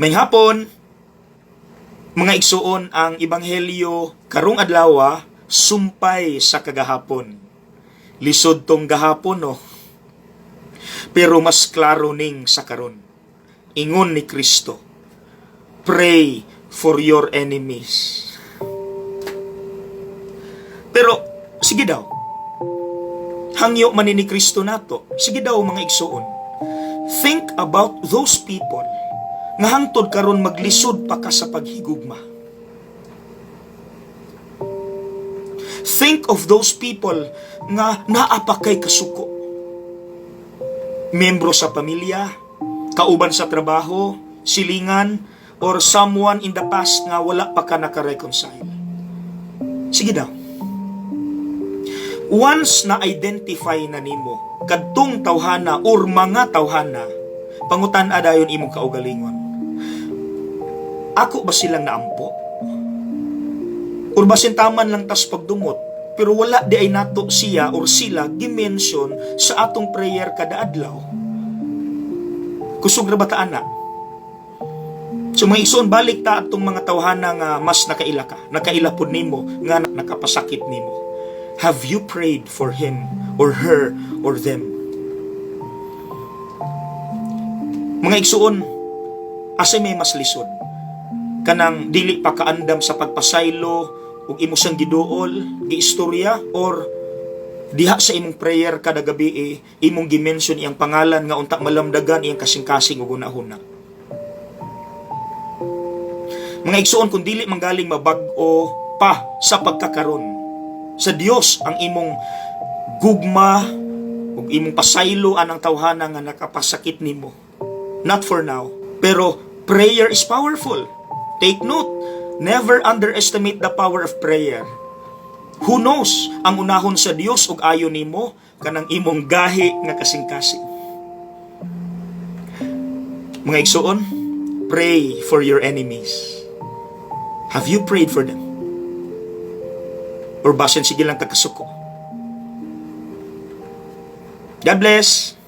May hapon, mga igsuon ang ebanghelyo karong adlaw sumpay sa kagahapon. Lisod tong gahapon no. Pero mas klaro ning sa karon. Ingon ni Kristo. Pray for your enemies. Pero sige daw. Hangyo man ni Kristo nato. Sige daw mga igsuon. Think about those people nga hangtod karon maglisod pa ka sa paghigugma. Think of those people nga naa pa kay kasuko. Membro sa pamilya, kauban sa trabaho, silingan, or someone in the past nga wala pa ka nakareconcile. Sige daw. Once na-identify na nimo kadtong tawhana or mga tawhana, pangutan adayon imong kaugalingon. Ako ba silang naampo? Or basin taman lang tas pagdumot, pero wala di ay nato siya or sila dimension sa atong prayer kada adlaw. Kusog ra ba ta ana? So mga ison balik ta atong mga tawhana nga mas nakaila ka, nakaila pud nimo nga nakapasakit nimo. Have you prayed for him or her or them? Mga igsuon, asa may mas lisod? Kanang dili pa kaandam sa pagpasaylo ug imo sang giduol, giistorya or diha sa imong prayer kada gabi eh, imong gimension iyang pangalan nga unta malamdagan iyang kasing-kasing ug una-una. Mga igsuon kung dili manggaling mabag-o pa sa pagkakaron sa Dios ang imong gugma ug imong pasaylo anang tawhana nga nakapasakit nimo. Not for now, pero prayer is powerful. Take note, never underestimate the power of prayer. Who knows ang unahon sa Dios ug ayo nimo kanang imong gahi nga kasing-kasing. Mga igsuon, pray for your enemies. Have you prayed for them? Or basin sige lang takasuko? God bless!